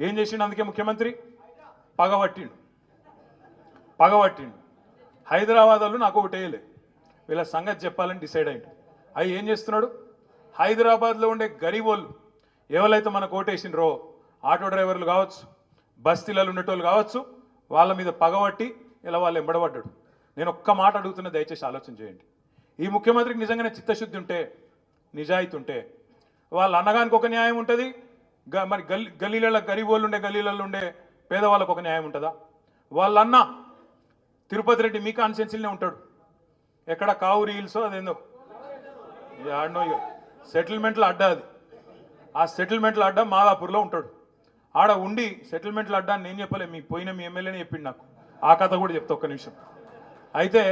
ఏం చేసిండు అందుకే ముఖ్యమంత్రి? పగబట్టిండు. పగబట్టిండు. హైదరాబాద్ వాళ్ళు నాకు ఒకటి వేయలే. వీళ్ళ సంగతి చెప్పాలని డిసైడ్ అయింది అవి ఏం చేస్తున్నాడు? హైదరాబాద్లో ఉండే గరీబోళ్ళు ఎవరైతే మనకు ఓటేసిండ్రో ఆటో డ్రైవర్లు కావచ్చు బస్తీలలో ఉండేటోళ్ళు కావచ్చు వాళ్ళ మీద పగబట్టి ఇలా వాళ్ళు ఎంబడబడ్డాడు. నేను ఒక్క మాట అడుగుతున్న దయచేసి ఆలోచన చేయండి. ఈ ముఖ్యమంత్రికి నిజంగానే చిత్తశుద్ధి ఉంటే నిజాయితీ ఉంటే వాళ్ళ అన్నగానికి ఒక న్యాయం ఉంటుంది మరి గల్లీ గల్లీలలో గరీబోళ్ళు ఉండే గల్లీలలో ఉండే పేదవాళ్ళకు ఒక న్యాయం ఉంటుందా? వాళ్ళన్న తిరుపతి రెడ్డి మీ కాన్సెన్సీలోనే ఉంటాడు. ఎక్కడ కావు రీల్స్ అదేందో. ఆడనో ఇక సెటిల్మెంట్లో అడ్డా అది. ఆ సెటిల్మెంట్లో అడ్డా మాదాపూర్లో ఉంటాడు. ఆడ ఉండి సెటిల్మెంట్లు అడ్డా నేను చెప్పలే మీ పోయిన మీ ఎమ్మెల్యేనే చెప్పిండు నాకు. ఆ కథ కూడా చెప్తా ఒక్క నిమిషం. అయితే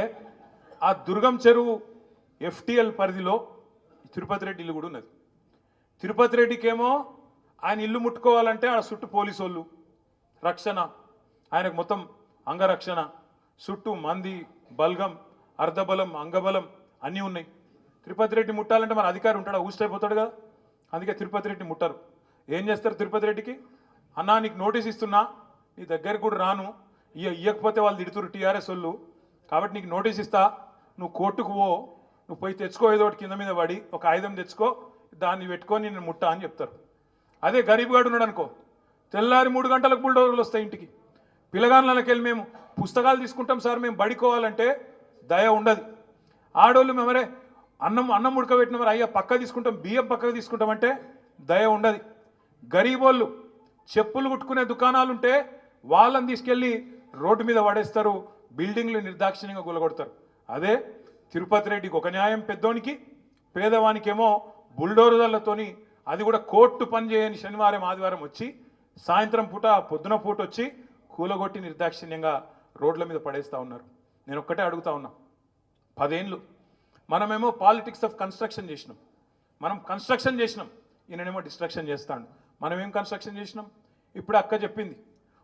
ఆ దుర్గం చెరువు ఎఫ్టిఎల్ పరిధిలో తిరుపతి రెడ్డి ఇల్లు కూడా ఉన్నది. తిరుపతి రెడ్డికేమో ఆయన ఇల్లు ముట్టుకోవాలంటే ఆడ చుట్టూ పోలీసు వాళ్ళు రక్షణ. ఆయనకు మొత్తం అంగరక్షణ. చుట్టూ మంది బల్గం అర్ధబలం అంగబలం అన్నీ ఉన్నాయి. తిరుపతి రెడ్డి ముట్టాలంటే మన అధికారి ఉంటాడు? ఊసిపోతాడు కదా. అందుకే తిరుపతి రెడ్డి ముట్టరు. ఏం చేస్తారు తిరుపతి రెడ్డికి? అన్నా నీకు నోటీస్ ఇస్తున్నా. నీ దగ్గరికి కూడా రాను. ఇక ఇయ్యకపోతే వాళ్ళు తిడుతురు టీఆర్ఎస్ వాళ్ళు. కాబట్టి నీకు నోటీస్ ఇస్తా. నువ్వు కోర్టుకు పో. నువ్వు పోయి తెచ్చుకో ఏదో ఒకటి కింద మీద పడి. ఒక ఆయుధం తెచ్చుకో. దాన్ని పెట్టుకొని నేను ముట్టా అని చెప్తారు. అదే గరీబ్గాడు ఉన్నాడు అనుకో తెల్లారి మూడు గంటలకు బుల్డోజర్లు వస్తాయి ఇంటికి. పిల్లగాళ్ళకి వెళ్ళి మేము పుస్తకాలు తీసుకుంటాం సార్ మేము బడికోవాలంటే దయ ఉండదు. ఆడోళ్ళు మేమరే అన్నం అన్నం ఉడకబెట్టిన మరి అయ్యా పక్క తీసుకుంటాం బియ్యం పక్కకు తీసుకుంటామంటే దయ ఉండదు. గరీబోళ్ళు చెప్పులు కుట్టుకునే దుకాణాలు ఉంటే వాళ్ళని తీసుకెళ్ళి రోడ్డు మీద పడేస్తారు బిల్డింగ్లు నిర్దాక్షిణ్యంగా గులగొడతారు. అదే తిరుపతి రెడ్డికి ఒక న్యాయం పెద్దోనికి పేదవానికేమో బుల్డోజర్లతోని అది కూడా కోర్టు పని చేయని శనివారం ఆదివారం వచ్చి సాయంత్రం పూట పొద్దున పూట వచ్చి కూలగొట్టి నిర్దాక్షిణ్యంగా రోడ్ల మీద పడేస్తా ఉన్నారు. నేను ఒక్కటే అడుగుతా ఉన్నా. పదేళ్ళు మనమేమో పాలిటిక్స్ ఆఫ్ కన్స్ట్రక్షన్ చేసినాం. మనం కన్స్ట్రక్షన్ చేసినాం. ఈయననేమో డిస్ట్రక్షన్ చేస్తాడు. మనం ఏం కన్స్ట్రక్షన్ చేసినాం? ఇప్పుడు అక్క చెప్పింది.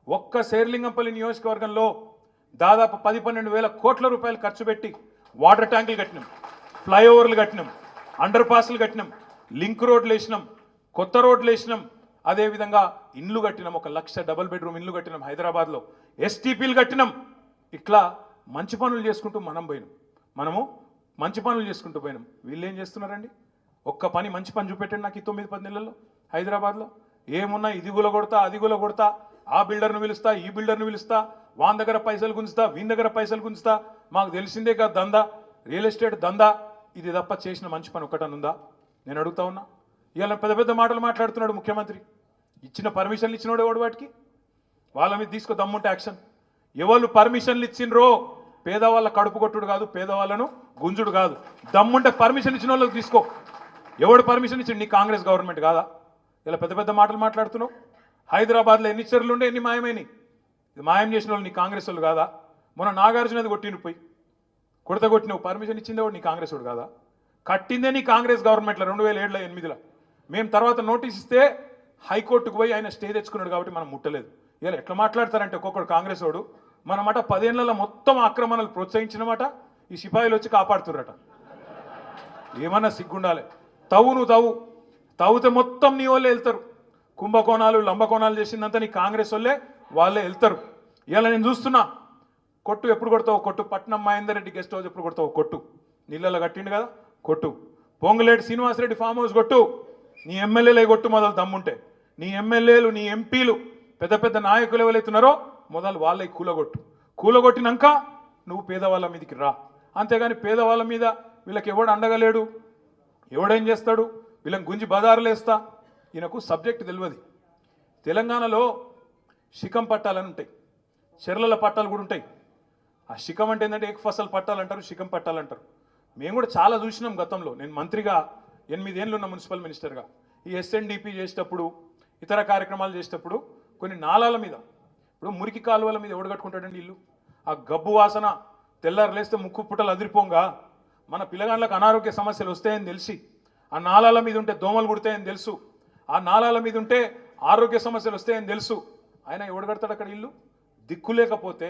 ఒక్క శేర్లింగంపల్లి నియోజకవర్గంలో దాదాపు పది పన్నెండు వేల కోట్ల రూపాయలు ఖర్చు పెట్టి వాటర్ ట్యాంకులు కట్టినాం. ఫ్లైఓవర్లు కట్టినాం. అండర్ పాస్లు కట్టినాం. లింక్ రోడ్లు వేసినాం కొత్త రోడ్లు వేసినాం. అదేవిధంగా ఇండ్లు కట్టినాం ఒక లక్ష డబల్ బెడ్రూమ్ ఇండ్లు కట్టినాం హైదరాబాద్లో. ఎస్టీపీలు కట్టినాం. ఇట్లా మంచి పనులు చేసుకుంటూ మనం పోయినాం. మనము మంచి పనులు చేసుకుంటూ పోయినాం. వీళ్ళు ఏం చేస్తున్నారండి? ఒక్క పని మంచి పని చూపెట్టండి నాకు ఈ తొమ్మిది పది నెలల్లో హైదరాబాద్లో. ఏమున్నా ఇది గుల కొడతా అది గుల కొడతా ఆ బిల్డర్ను పిలుస్తా ఈ బిల్డర్ను పిలుస్తా వాన్ దగ్గర పైసలు గుంజుతా వీని దగ్గర పైసలు గుంజుతా. మాకు తెలిసిందే కదా దందా రియల్ ఎస్టేట్ దందా. ఇది తప్ప చేసిన మంచి పని ఒకటనుందా నేను అడుగుతా ఉన్నా. ఇవాళ పెద్ద పెద్ద మాటలు మాట్లాడుతున్నాడు ముఖ్యమంత్రి. ఇచ్చిన పర్మిషన్లు ఇచ్చినోడు ఎవడు వాటికి వాళ్ళ మీద తీసుకో దమ్ముంటే యాక్షన్. ఎవరు పర్మిషన్లు ఇచ్చిండ్రో పేదవాళ్ళ కడుపు కొట్టుడు కాదు పేదవాళ్ళను గుంజుడు కాదు. దమ్ముంటే పర్మిషన్ ఇచ్చిన వాళ్ళకి తీసుకో. ఎవడు పర్మిషన్ ఇచ్చిండు? నీ కాంగ్రెస్ గవర్నమెంట్ కాదా? ఇలా పెద్ద పెద్ద మాటలు మాట్లాడుతున్నావు. హైదరాబాద్లో ఎన్ని చర్యలు ఉండే ఎన్ని మాయమైనవి ఇది మాయం చేసిన వాళ్ళు నీ కాంగ్రెస్ వాళ్ళు కాదా? మొన్న నాగార్జునది కొట్టిండు పోయి. కొడత కొట్టినవు. పర్మిషన్ ఇచ్చిందేవాడు నీ కాంగ్రెస్ వాడు కాదా? కట్టిందే నీ కాంగ్రెస్ గవర్నమెంట్లో రెండు వేల ఏడులో ఎనిమిదిలో. మేము తర్వాత నోటీస్ ఇస్తే హైకోర్టుకు పోయి ఆయన స్టే తెచ్చుకున్నాడు కాబట్టి మనం ముట్టలేదు. ఇలా ఎట్లా మాట్లాడతారంటే ఒక్కొక్కడు కాంగ్రెస్ వాడు మన మాట పదేళ్ళలో మొత్తం ఆక్రమణలు ప్రోత్సహించినమాట ఈ సిపాయిలు వచ్చి కాపాడుతుర్రట. ఏమన్నా సిగ్గుండాలి. తవ్వు నువ్వు తవ్వు తవ్వుతే మొత్తం నీ వాళ్ళే వెళ్తారు. కుంభకోణాలు లంబకోణాలు చేసిందంతా నీ కాంగ్రెస్ వాళ్ళే వాళ్ళే వెళ్తారు. ఇలా నేను చూస్తున్నా. కొట్టు ఎప్పుడు కొడతావు? కొట్టు పట్నం మహేందర్ రెడ్డి గెస్ట్ హౌస్ ఎప్పుడు కొడతావు? కొట్టు. నీళ్ళలో కట్టిండు కదా? కొట్టు. పొంగులేటి శ్రీనివాసరెడ్డి ఫామ్ హౌస్ కొట్టు. నీ ఎమ్మెల్యేలే కొట్టు మొదలు దమ్ముంటే. నీ ఎమ్మెల్యేలు నీ ఎంపీలు పెద్ద పెద్ద నాయకులు ఎవరైతున్నారో మొదలు వాళ్ళే కూలగొట్టు. కూలగొట్టినాక నువ్వు పేదవాళ్ళ మీదకి రా. అంతేగాని పేదవాళ్ళ మీద వీళ్ళకి ఎవడు అండగలేడు? ఎవడేం చేస్తాడు? వీళ్ళని గుంజి బజారులు ఈయనకు సబ్జెక్ట్ తెలియదు తెలంగాణలో శిఖం పట్టాలని ఉంటాయి. చెర్లల పట్టాలు కూడా ఉంటాయి. ఆ శిఖం అంటే ఏంటంటే ఏక ఫసల్ పట్టాలంటారు శిఖం పట్టాలంటారు మేము కూడా చాలా చూసినాం గతంలో. నేను మంత్రిగా ఎనిమిదేళ్ళు ఉన్న మున్సిపల్ మినిస్టర్గా. ఈ ఎస్ఎన్డిపి చేసేటప్పుడు ఇతర కార్యక్రమాలు చేసేటప్పుడు కొన్ని నాలాల మీద ఇప్పుడు మురికి కాలువల మీద ఎవడు కట్టుకుంటాడండి ఇల్లు. ఆ గబ్బు వాసన తెల్లారు లేస్తే ముక్కు పుట్టలు అదిరిపోంగా. మన పిల్లగాళ్ళకి అనారోగ్య సమస్యలు వస్తాయని తెలిసి ఆ నాలాల మీద ఉంటే దోమలు కుడతాయని తెలుసు. ఆ నాలాల మీద ఉంటే ఆరోగ్య సమస్యలు వస్తాయని తెలుసు. ఆయన ఎవడు కడతాడు అక్కడ ఇల్లు? దిక్కు లేకపోతే